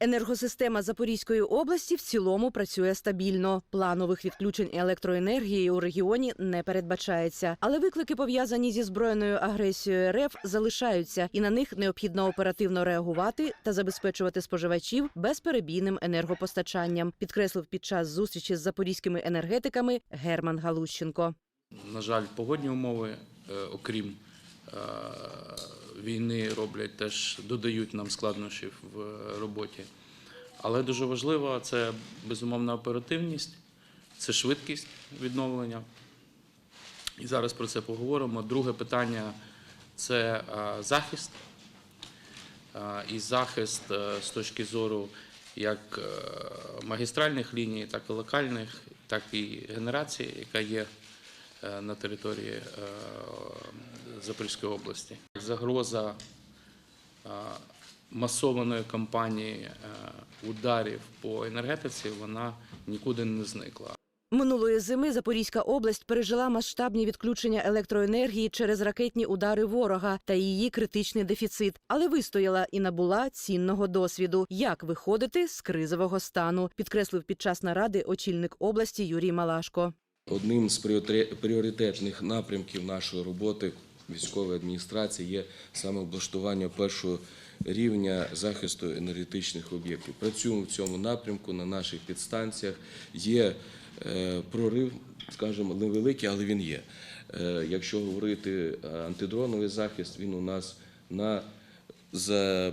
Енергосистема Запорізької області в цілому працює стабільно. Планових відключень електроенергії у регіоні не передбачається, але виклики пов'язані зі збройною агресією РФ залишаються, і на них необхідно оперативно реагувати та забезпечувати споживачів безперебійним енергопостачанням. Підкреслив під час зустрічі з запорізькими енергетиками Герман Галущенко. На жаль, погодні умови, е, окрім війни, роблять теж додають нам складнощів в е, роботі. Але дуже важливо це безумовна оперативність, це швидкість відновлення. І зараз про це поговоримо. Друге питання це е, захист. Е, І захист е, з точки зору як е, магістральних ліній, так і локальних, так і генерації, яка є е, на території е, Запорізької області. Загроза е, масованої кампанії е, ударів по енергетиці вона нікуди не зникла. Минулої зими Запорізька область пережила масштабні відключення електроенергії через ракетні удари ворога та її критичний дефіцит, але вистояла і набула цінного досвіду, як виходити з кризового стану, підкреслив під час наради очільник області Юрій Малашко. Одним з пріоритетних напрямків нашої роботи військової адміністрації є саме облаштування першого рівня захисту енергетичних об'єктів. Працюємо в цьому напрямку на наших підстанціях. Є е, прорив, скажімо, невеликий, але він є. Е, Якщо говорити е, антидроновий захист, він у нас на за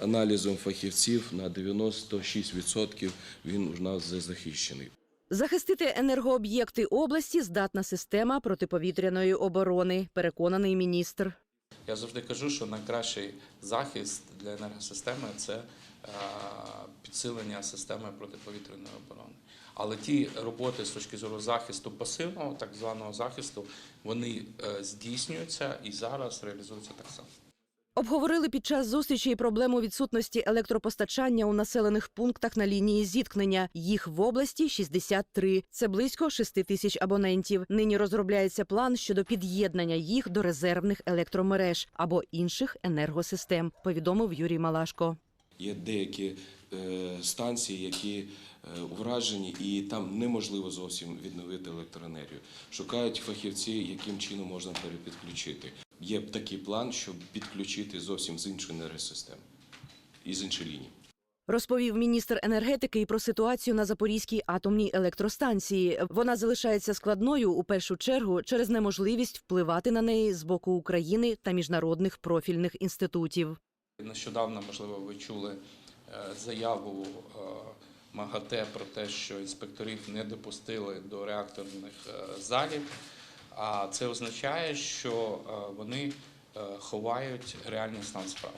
аналізом фахівців на 96% він у нас захищений. Захистити енергооб'єкти області здатна система протиповітряної оборони, переконаний міністр. Я завжди кажу, що найкращий захист для енергосистеми це е, підсилення системи протиповітряної оборони. Але ті роботи з точки зору захисту пасивного, так званого захисту, вони е, здійснюються і зараз реалізуються так само. Обговорили під час зустрічі проблему відсутності електропостачання у населених пунктах на лінії зіткнення. Їх в області 63. Це близько 6 тисяч абонентів. Нині розробляється план щодо під'єднання їх до резервних електромереж або інших енергосистем. Повідомив Юрій Малашко. Є деякі е, станції, які е, вражені, і там неможливо зовсім відновити електроенергію. Шукають фахівці, яким чином можна перепідключити. Є такий план, щоб підключити зовсім з іншої енергосистеми і з іншої лінії. Розповів міністр енергетики і про ситуацію на Запорізькій атомній електростанції. Вона залишається складною у першу чергу через неможливість впливати на неї з боку України та міжнародних профільних інститутів. Нещодавно, можливо, ви чули е, заяву е, МАГАТЕ про те, що інспекторів не допустили до реакторних е, залів. А це означає, що е, вони е, ховають реальний стан справ.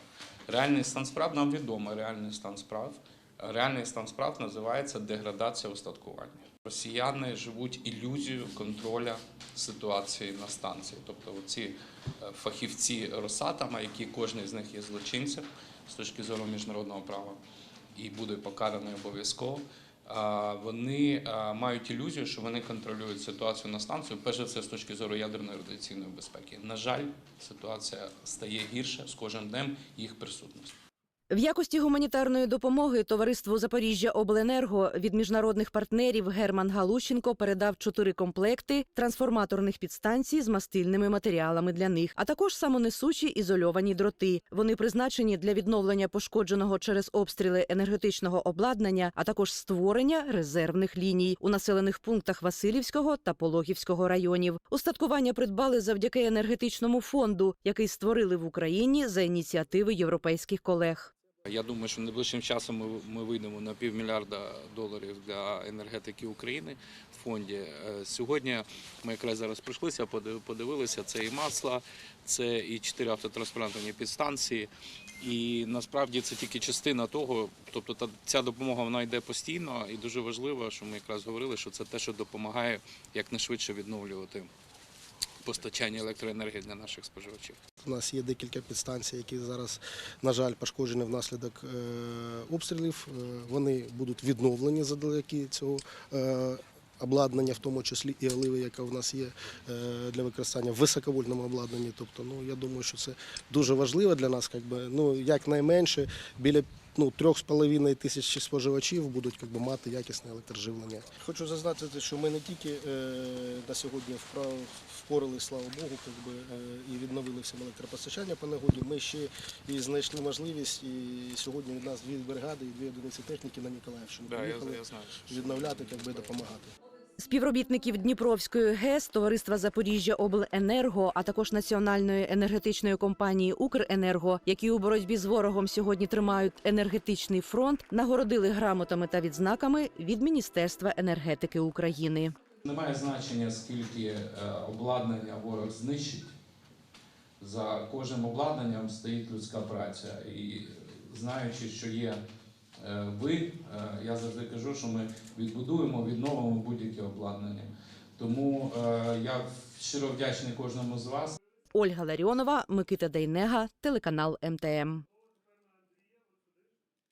Реальний стан справ нам відомо, реальний стан справ. Реальний стан справ називається деградація устаткування. Росіяни живуть ілюзією контроля ситуації на станції. Тобто, ці фахівці Росатома, які кожен з них є злочинцем з точки зору міжнародного права і буде покараний обов'язково. Вони мають ілюзію, що вони контролюють ситуацію на станцію, перш за все з точки зору ядерної радіаційної безпеки. На жаль, ситуація стає гірше з кожним днем їх присутності. В якості гуманітарної допомоги товариству Запоріжжя Обленерго від міжнародних партнерів Герман Галущенко передав чотири комплекти трансформаторних підстанцій з мастильними матеріалами для них, а також самонесучі ізольовані дроти. Вони призначені для відновлення пошкодженого через обстріли енергетичного обладнання, а також створення резервних ліній у населених пунктах Васильівського та Пологівського районів. Устаткування придбали завдяки енергетичному фонду, який створили в Україні за ініціативи європейських колег. Я думаю, що найближчим часом ми, вийдемо на півмільярда доларів для енергетики України в фонді. Е, Сьогодні ми якраз зараз прийшлися, подив- подивилися, це і масла, це і чотири автотранспортні підстанції. І насправді це тільки частина того, тобто та, ця допомога вона йде постійно і дуже важливо, що ми якраз говорили, що це те, що допомагає якнайшвидше відновлювати постачання електроенергії для наших споживачів. У нас є декілька підстанцій, які зараз, на жаль, пошкоджені внаслідок е, обстрілів. Е, Вони будуть відновлені завдяки цього е, обладнання, в тому числі і оливи, яка в нас є для використання в високовольтному обладнанні. Тобто, ну я думаю, що це дуже важливо для нас, якби ну якнайменше біля ну, 3,5 тисячі споживачів будуть як би, мати якісне електроживлення. Хочу зазначити, що ми не тільки е, на сьогодні вправ- впоралися, слава Богу, як би, е, і відновили всім електропостачання по нагоді. Ми ще і знайшли можливість, і сьогодні від нас дві бригади і дві одиниці техніки на Ніколаївщину Да, приїхали я знаю. відновляти, як би, допомагати. Співробітників Дніпровської ГЕС, товариства Запоріжжя Обленерго, а також національної енергетичної компанії Укренерго, які у боротьбі з ворогом сьогодні тримають енергетичний фронт, нагородили грамотами та відзнаками від Міністерства енергетики України. Немає значення, скільки е, обладнання ворог знищить. За кожним обладнанням стоїть людська праця. І знаючи, що є е, ви, е, я завжди кажу, що ми відбудуємо, відновимо будь-яке обладнання. Тому е, я щиро вдячний кожному з вас. Ольга Ларіонова, Микита Дейнега, телеканал МТМ.